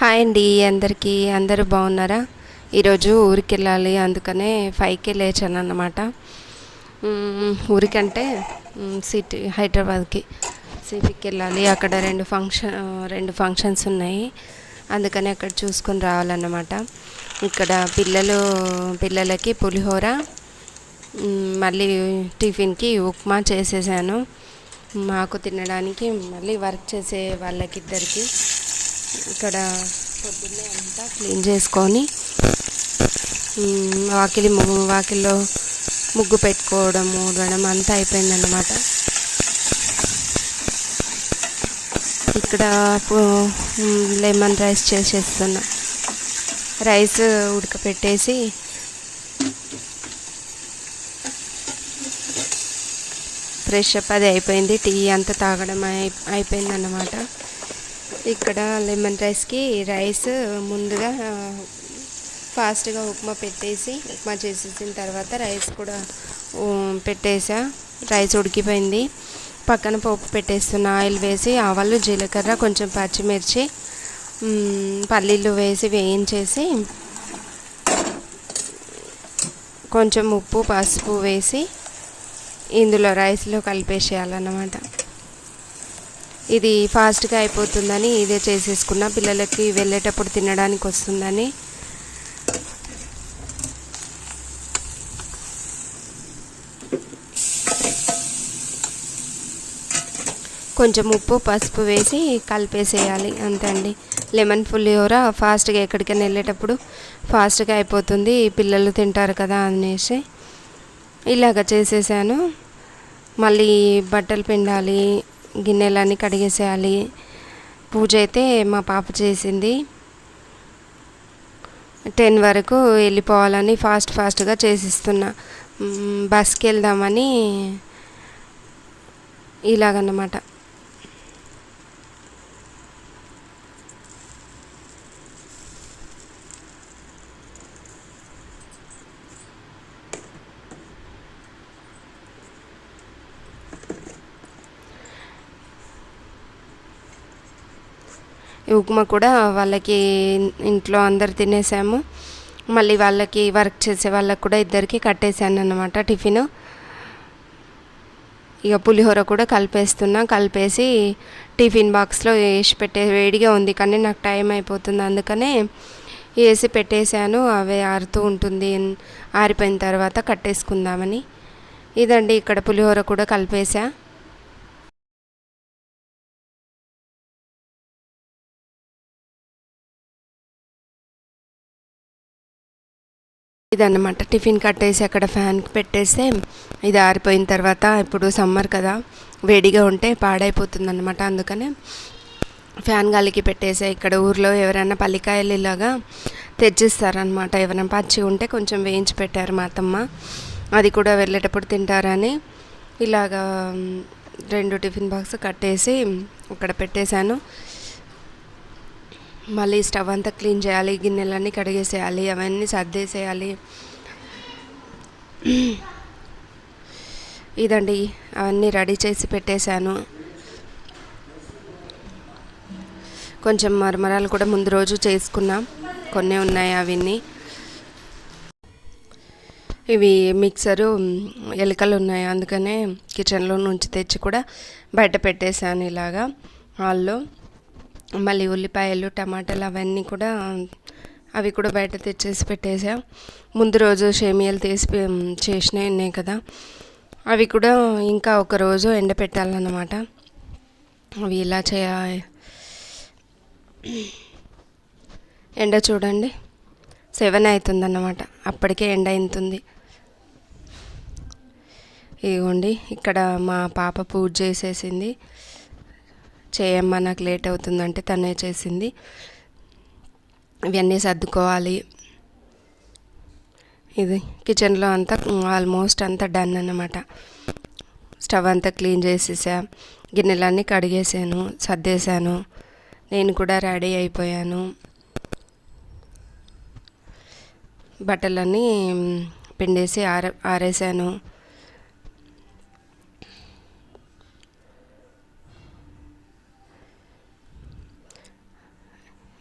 Hi అండి అందరికీ. అందరూ బాగున్నారా? ఈరోజు ఊరికి వెళ్ళాలి అందుకనే ఫైవ్కి లేచాను అన్నమాట ఊరికంటే సిటీ హైదరాబాద్కి సిటీకి వెళ్ళాలి అక్కడ రెండు ఫంక్షన్ రెండు ఫంక్షన్స్ ఉన్నాయి. అందుకని అక్కడ చూసుకొని రావాలన్నమాట. ఇక్కడ పిల్లలు పిల్లలకి పులిహోర మళ్ళీ టిఫిన్కి ఉప్మా చేసేసాను. మాకు తినడానికి మళ్ళీ వర్క్ చేసే వాళ్ళకిద్దరికి. ఇక్కడ పొద్దున్నే అంతా క్లీన్ చేసుకొని వాకిలి వాకిల్లో ముగ్గు పెట్టుకోవడం ఊడవడం అంతా అయిపోయిందన్నమాట. ఇక్కడ లెమన్ రైస్ చేసేస్తున్నా. రైస్ ఉడకపెట్టేసి ఫ్రెష్ అప్ అది అయిపోయింది. టీ అంతా తాగడం అయి అయిపోయిందన్నమాట. ఇక్కడ లెమన్ రైస్కి రైస్ ముందుగా ఫాస్ట్గా ఉప్మా పెట్టేసి ఉప్మా చేసేసిన తర్వాత రైస్ కూడా పెట్టేసా. రైస్ ఉడికిపోయింది. పక్కన పోపు పెట్టేస్తున్న ఆయిల్ వేసి ఆవాలు జీలకర్ర కొంచెం పచ్చిమిర్చి పల్లీలు వేసి వేయించేసి కొంచెం ఉప్పు పసుపు వేసి ఇందులో రైస్లో కలిపేసేయాలన్నమాట. ఇది ఫాస్ట్గా అయిపోతుందని ఇదే చేసేసుకున్నా. పిల్లలకి వెళ్ళేటప్పుడు తినడానికి వస్తుందని. కొంచెం ఉప్పు పసుపు వేసి కలిపేసేయాలి. అంతే అండి. లెమన్ పులిహోర ఫాస్ట్గా ఎక్కడికైనా వెళ్ళేటప్పుడు ఫాస్ట్గా అయిపోతుంది. పిల్లలు తింటారు కదా అనేసి. ఇలాగ చేసేసాను. మళ్ళీ బట్టలు పిండాలి గిన్నెలన్నీ కడిగేసేయాలి. పూజ అయితే మా పాప చేసింది. టెన్ వరకు వెళ్ళిపోవాలని ఫాస్ట్ ఫాస్ట్గా చేసిస్తున్నా. బస్కి వెళ్దామని ఇలాగన్నమాట. ఉప్మా కూడా వాళ్ళకి ఇంట్లో అందరు తినేసాము. మళ్ళీ వాళ్ళకి వర్క్ చేసే వాళ్ళకి కూడా ఇద్దరికి కట్టేశాను అనమాట టిఫిన్. ఇక పులిహోర కూడా కలిపేస్తున్నా. కలిపేసి టిఫిన్ బాక్స్లో వేసి పెట్టే వేడిగా ఉంది కానీ నాకు టైం అయిపోతుంది. అందుకనే వేసి పెట్టేశాను. అవే ఆరుతూ ఉంటుంది. ఆరిపోయిన తర్వాత కట్టేసుకుందామని. ఇదండి ఇక్కడ పులిహోర కూడా కలిపేసా ఇదన్నమాట. టిఫిన్ కట్టేసి అక్కడ ఫ్యాన్కి పెట్టేస్తే ఇది ఆరిపోయిన తర్వాత ఇప్పుడు సమ్మర్ కదా వేడిగా ఉంటే పాడైపోతుంది అనమాట అందుకనే ఫ్యాన్ గాలికి పెట్టేసే ఇక్కడ ఊర్లో ఎవరైనా పల్లికాయలు ఇలాగా తెచ్చిస్తారనమాట ఎవరైనా పచ్చి ఉంటే కొంచెం వేయించి పెట్టారు మా అత్తమ్మ అది కూడా వెళ్ళేటప్పుడు తింటారని ఇలాగా రెండు టిఫిన్ బాక్స్ కట్టేసి అక్కడ పెట్టేశాను. మళ్ళీ స్టవ్ అంతా క్లీన్ చేయాలి గిన్నెలన్నీ కడిగేసేయాలి అవన్నీ సర్దేసేయాలి. ఇదండి అవన్నీ రెడీ చేసి పెట్టేశాను. కొంచెం మరమరాలు కూడా ముందు రోజు చేసుకున్నాం. కొన్ని ఉన్నాయి అవన్నీ. ఇవి మిక్సరు ఎలుకలు ఉన్నాయి. అందుకనే కిచెన్లో నుంచి తెచ్చి కూడా బయట పెట్టేశాను ఇలాగా హాల్లో. మళ్ళీ ఉల్లిపాయలు టమాటాలు అవన్నీ కూడా అవి కూడా బయట తెచ్చేసి పెట్టేసా. ముందు రోజు షేమియాలు తీసి చేసినవి ఉన్నాయి కదా. అవి కూడా ఇంకా ఒక రోజు ఎండపెట్టాలన్నమాట. అవి ఇలా చేయ ఎండ చూడండి. సెవెన్ అవుతుందన్నమాట అప్పటికే ఎండ అవుతుంది ఇదిగోండి ఇక్కడ మా పాప పూజ చేసేసింది. చేయమ్మా నాకు లేట్ అవుతుందంటే తనే చేసింది. ఇవన్నీ సర్దుకోవాలి. ఇది కిచెన్లో అంతా ఆల్మోస్ట్ అంతా డన్ అన్నమాట. స్టవ్ అంతా క్లీన్ చేసేసా. గిన్నెలన్నీ కడిగేసాను సర్దేశాను. నేను కూడా రెడీ అయిపోయాను. బట్టలన్నీ పిండేసి ఆర ఆరేసాను.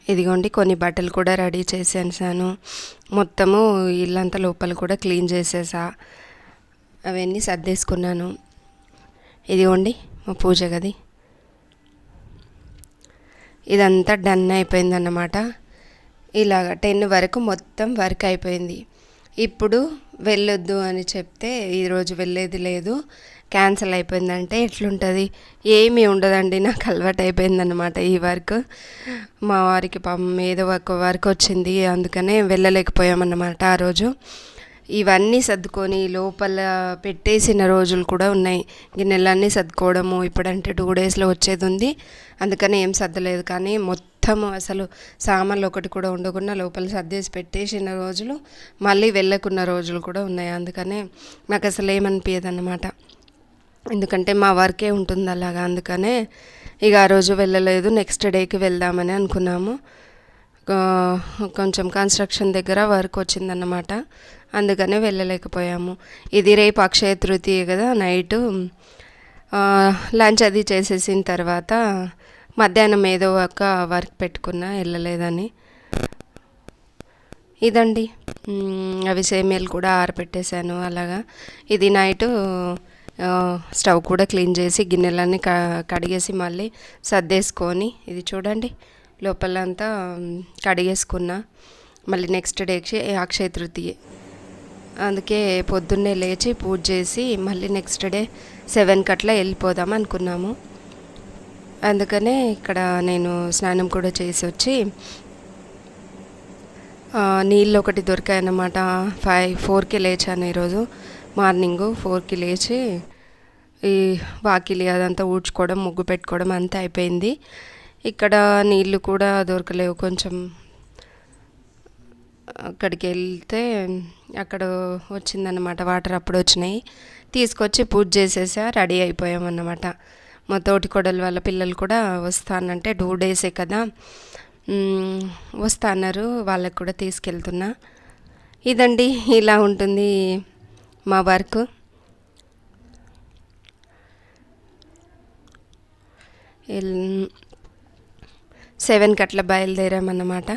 ఇదిగోండి కొన్ని బట్టలు కూడా రెడీ చేసేసాను. మొత్తము ఇల్లంతా లోపల కూడా క్లీన్ చేసేసా. అవన్నీ సర్దేసుకున్నాను. ఇదిగోండి మా పూజ గది. ఇదంతా డన్ అయిపోయిందన్నమాట. ఇలాగ టెన్ వరకు మొత్తం వర్క్ అయిపోయింది. ఇప్పుడు వెళ్ళొద్దు అని చెప్తే ఈరోజు వెళ్ళేది లేదు. క్యాన్సిల్ అయిపోయిందంటే ఎట్లుంటుంది? ఏమీ ఉండదండి నాకు అలవాటు అయిపోయిందనమాట ఈ వర్క్. మా వారికి పాపం ఏదో ఒక వర్క్ వచ్చింది అందుకనే వెళ్ళలేకపోయామన్నమాట ఆ రోజు. ఇవన్నీ సర్దుకొని లోపల పెట్టేసిన రోజులు కూడా ఉన్నాయి. గిన్నెలన్నీ సర్దుకోవడము ఇప్పుడంటే టూ డేస్లో వచ్చేది ఉంది. అందుకని ఏం సర్దలేదు కానీ మొత్తం అసలు సామాన్లు ఒకటి కూడా ఉండకుండా లోపల సర్దేసి పెట్టేసిన రోజులు మళ్ళీ వెళ్ళకున్న రోజులు కూడా ఉన్నాయి. అందుకనే నాకు అసలు ఏమనిపించదు అన్నమాట ఎందుకంటే మా వర్కే ఉంటుంది అలాగా అందుకనే ఇక ఆ రోజు వెళ్ళలేదు నెక్స్ట్ డేకి వెళ్దామని అనుకున్నాము. కొంచెం కన్స్ట్రక్షన్ దగ్గర వర్క్ వచ్చిందన్నమాట అందుకనే వెళ్ళలేకపోయాము. ఇది రేపు అక్షయ తృతీయ కదా నైట్ లంచ్ అది చేసేసిన తర్వాత మధ్యాహ్నం ఏదో ఒక వర్క్ పెట్టుకున్నా వెళ్ళలేదని. ఇదండి. అవి సేమియాలు కూడా ఆరపెట్టేశాను అలాగా. ఇది నైటు స్టవ్ కూడా క్లీన్ చేసి గిన్నెలన్నీ క కడిగేసి మళ్ళీ సర్దేసుకొని ఇది చూడండి లోపలంతా కడిగేసుకున్నా మళ్ళీ నెక్స్ట్ డేకి అక్షయ తృతీయ. అందుకే పొద్దున్నే లేచి పూజ చేసి మళ్ళీ నెక్స్ట్ డే సెవెన్కి అట్లా వెళ్ళిపోదాం అనుకున్నాము. అందుకనే ఇక్కడ నేను స్నానం కూడా చేసి వచ్చి నీళ్ళు ఒకటి దొరికాయన్నమాట. ఫైవ్ ఫోర్కి లేచాను ఈరోజు. మార్నింగు ఫోర్కి లేచి ఈ వాకిలి అదంతా ఊడ్చుకోవడం ముగ్గు పెట్టుకోవడం అంతా అయిపోయింది. ఇక్కడ నీళ్ళు కూడా దొరకలేవు. కొంచెం అక్కడికి వెళ్తే అక్కడ వచ్చిందన్నమాట. వాటర్ అప్పుడు వచ్చినాయి. తీసుకొచ్చి పూజ చేసేసా రెడీ అయిపోయామన్నమాట. మా తోటి కొడలు వాళ్ళ పిల్లలు కూడా వస్తానంటే టూ డేసే కదా. వస్తా అన్నారు వాళ్ళకి కూడా తీసుకెళ్తున్నా. ఇదండి ఇలా ఉంటుంది మా వర్క్. సెవెన్కి అట్లా బయలుదేరామన్నమాట.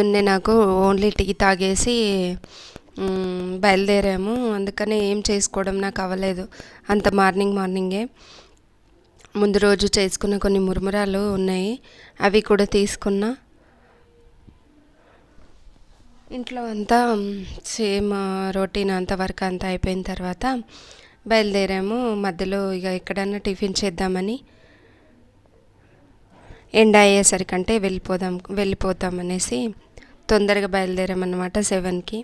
నిన్నే నాకు ఓన్లీ టీ తాగేసి బయలుదేరాము. అందుకనే ఏం చేసుకోవడం నాకు అవ్వలేదు. అంత మార్నింగ్ మార్నింగే. ముందు రోజు చేసుకున్న కొన్ని మురుమురాలు ఉన్నాయి. అవి కూడా తీసుకున్నా. ఇంట్లో అంతా సేమ్ రొటీన్ అంత వర్క్ అంతా అయిపోయిన తర్వాత బయలుదేరాము. మధ్యలో ఇక ఎక్కడన్నా టిఫిన్ చేద్దామని ఎండ అయ్యేసరికంటే వెళ్ళిపోదాం వెళ్ళిపోతాం అనేసి తొందరగా బయలుదేరామన్నమాట సెవెన్కి.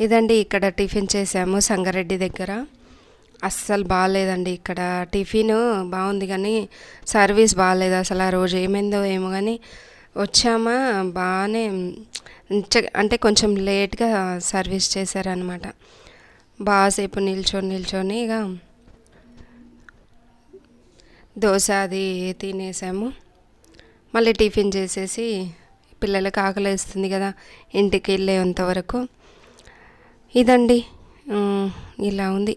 ఇదండి ఇక్కడ టిఫిన్ చేసాము సంగారెడ్డి దగ్గర. అస్సలు బాగాలేదండి ఇక్కడ. టిఫిన్ బాగుంది కానీ సర్వీస్ బాగాలేదు అసలు ఆ రోజు. ఏమైందో ఏమో కానీ వచ్చామా? బాగానే అంటే కొంచెం లేట్గా సర్వీస్ చేశారనమాట బాగాసేపు నిల్చొని నిల్చొని ఇక దోశ అది తినేసాము. మళ్ళీ టిఫిన్ చేసేసి పిల్లలకు ఆకలి వేస్తుంది కదా ఇంటికి వెళ్ళేంత వరకు. ఇదండి. ఇలా ఉంది.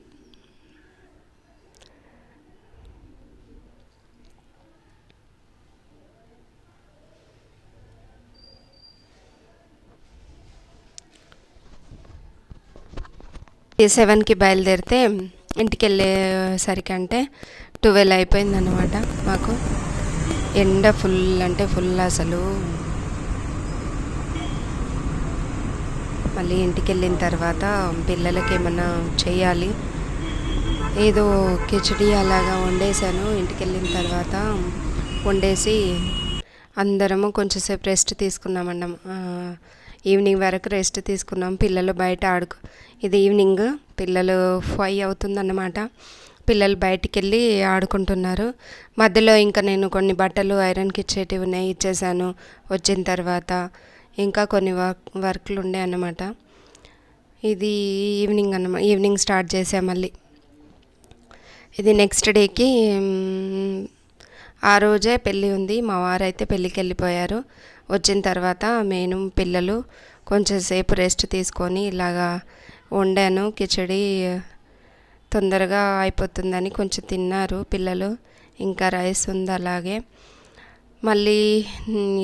సెవెన్కి బయలుదేరితే ఇంటికి వెళ్ళేసరికి అంటే ట్వెల్వ్ అయిపోయిందన్నమాట మాకు. ఎండ ఫుల్ అంటే ఫుల్ అసలు. మళ్ళీ ఇంటికి వెళ్ళిన తర్వాత పిల్లలకి ఏమన్నా చేయాలి. ఏదో కిచడి అలాగా వండేసాను ఇంటికి వెళ్ళిన తర్వాత వండేసి అందరము కొంచెంసేపు రెస్ట్ తీసుకున్నామండి ఈవినింగ్ వరకు రెస్ట్ తీసుకున్నాం. పిల్లలు బయట ఆడుకు ఇది ఈవినింగ్ పిల్లలు ఫైవ్ అవుతుందన్నమాట. పిల్లలు బయటికి వెళ్ళి ఆడుకుంటున్నారు. మధ్యలో ఇంకా నేను కొన్ని బట్టలు ఐరన్కి ఇచ్చేటివి ఉన్నాయి ఇచ్చేసాను. వచ్చిన తర్వాత ఇంకా కొన్ని వర్క్ వర్క్లు ఉండే అన్నమాట. ఇది ఈవినింగ్ అన్నమాట ఈవినింగ్ స్టార్ట్ చేసాం మళ్ళీ. ఇది నెక్స్ట్ డేకి ఆ రోజే పెళ్ళి ఉంది. మా వారైతే పెళ్ళికి వెళ్ళిపోయారు వచ్చిన తర్వాత నేను పిల్లలు కొంచెం సేపు రెస్ట్ తీసుకొని ఇలాగా వండాను. కిచడి తొందరగా అయిపోతుందని కొంచెం తిన్నారు పిల్లలు. ఇంకా రైస్ ఉంది అలాగే. మళ్ళీ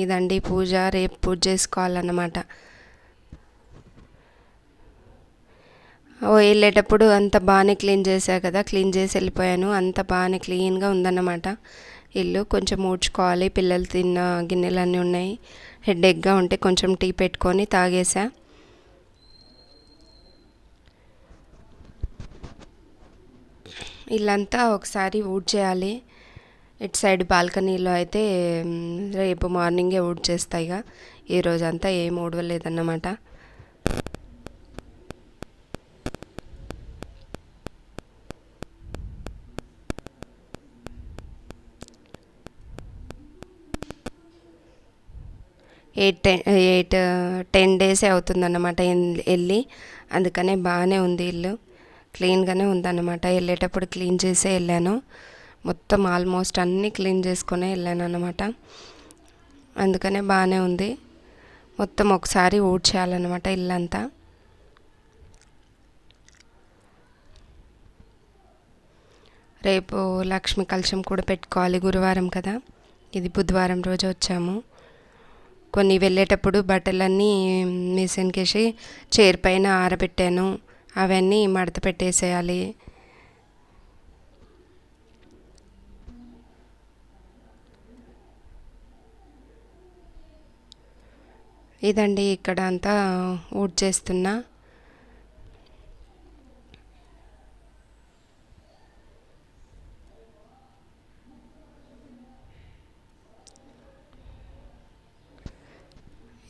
ఇదండి పూజ రేపు పూజ చేసుకోవాలన్నమాట. ఓ వెళ్ళేటప్పుడు అంత బాగానే క్లీన్ చేశా కదా క్లీన్ చేసి వెళ్ళిపోయాను. అంత బాగానే క్లీన్గా ఉందన్నమాట. ఇల్లు కొంచెం ఊడ్చుకోవాలి పిల్లలు తిన్న గిన్నెలన్నీ ఉన్నాయి. హెడేక్గా ఉంటే కొంచెం టీ పెట్టుకొని తాగేసా ఇల్లంతా ఒకసారి ఊడ్చేయాలి. ఇటు సైడ్ బాల్కనీలో అయితే రేపు మార్నింగే ఊడ్చేస్తాయి ఇక. ఈ రోజంతా ఏం ఊడవలేదన్నమాట. ఎయిట్ టెన్ ఎయిట్ టెన్ డేసే అవుతుందన్నమాట వెళ్ళి. అందుకనే బాగానే ఉంది ఇల్లు. క్లీన్గానే ఉందన్నమాట. వెళ్ళేటప్పుడు క్లీన్ చేసే వెళ్ళాను. మొత్తం ఆల్మోస్ట్ అన్నీ క్లీన్ చేసుకునే వెళ్ళాను అనమాట అందుకనే బాగానే ఉంది. మొత్తం ఒకసారి ఊడ్చేయాలన్నమాట ఇల్లంతా. రేపు లక్ష్మి కలశం కూడా పెట్టుకోవాలి గురువారం కదా. ఇది బుధవారం రోజు వచ్చాము. కొన్ని వెళ్ళేటప్పుడు బట్టలన్నీ మిషన్కి వేసి చైర్ పైన ఆరబెట్టాను. అవన్నీ మడత పెట్టేసేయాలి. ఇదండి ఇక్కడ అంతా ఊడ్చేస్తున్నా.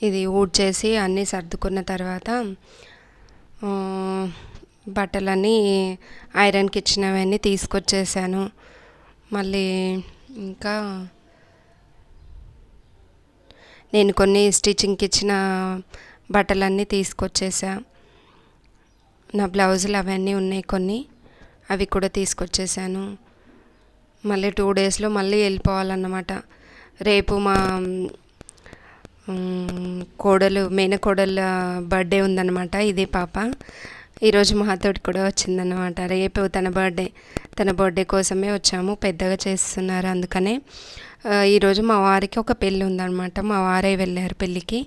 ఇది ఊడ్చేసి అన్నీ సర్దుకున్న తర్వాత బట్టలన్నీ ఐరన్కి ఇచ్చినవన్నీ తీసుకొచ్చేసాను. మళ్ళీ ఇంకా నేను కొన్ని స్టిచ్చింగ్కి ఇచ్చిన బట్టలన్నీ తీసుకొచ్చేసా. నా బ్లౌజులు అవన్నీ ఉన్నాయి కొన్ని అవి కూడా తీసుకొచ్చేసాను. మళ్ళీ టూ డేస్లో మళ్ళీ వెళ్ళిపోవాలన్నమాట. రేపు మా కోడలు మేనకోడల బర్త్డే ఉందన్నమాట ఇదే పాప. ఈరోజు మాతోటి కూడా వచ్చిందన్నమాట. రేపు తన బర్త్డే తన బర్త్డే కోసమే వచ్చాము పెద్దగా చేస్తున్నారు అందుకనే. ఈరోజు మా వారికి ఒక పెళ్ళి ఉందన్నమాట. మా వారే వెళ్ళారు పెళ్ళికి.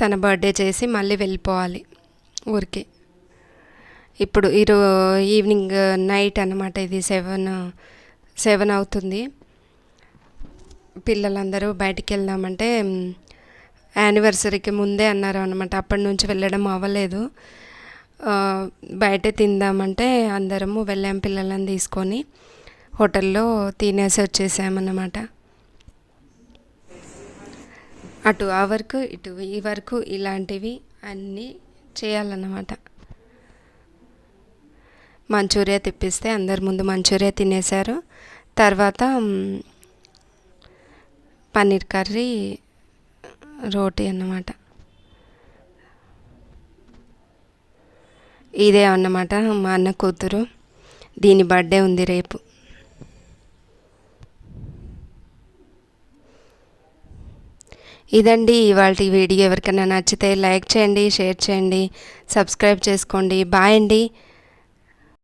తన బర్త్డే చేసి మళ్ళీ వెళ్ళిపోవాలి ఊరికి. ఇప్పుడు ఈరో ఈవినింగ్ నైట్ అనమాట ఇది సెవెన్ సెవెన్ అవుతుంది. పిల్లలందరూ బయటికి వెళ్దామంటే యానివర్సరీకి ముందే అన్నారు అనమాట అప్పటి నుంచి వెళ్ళడం అవ్వలేదు. బయట తిందామంటే అందరము వెళ్ళాం పిల్లలను తీసుకొని. హోటల్లో తినేసి వచ్చేసామన్నమాట. అటు ఆ వర్క్ ఇటు ఈ వర్క్ ఇలాంటివి అన్నీ చేయాలన్నమాట. మంచూరియా తెప్పిస్తే అందరి ముందు మంచూరియా తినేశారు. తర్వాత పన్నీర్ కర్రీ రోటీ అన్నమాట. ఇదే అన్నమాట మా అన్న కూతురు. దీని బర్త్డే ఉంది రేపు. ఇదండి ఇవాళ వీడియో. ఎవరికైనా నచ్చితే లైక్ చేయండి షేర్ చేయండి సబ్స్క్రైబ్ చేసుకోండి. బాయ్ అండి.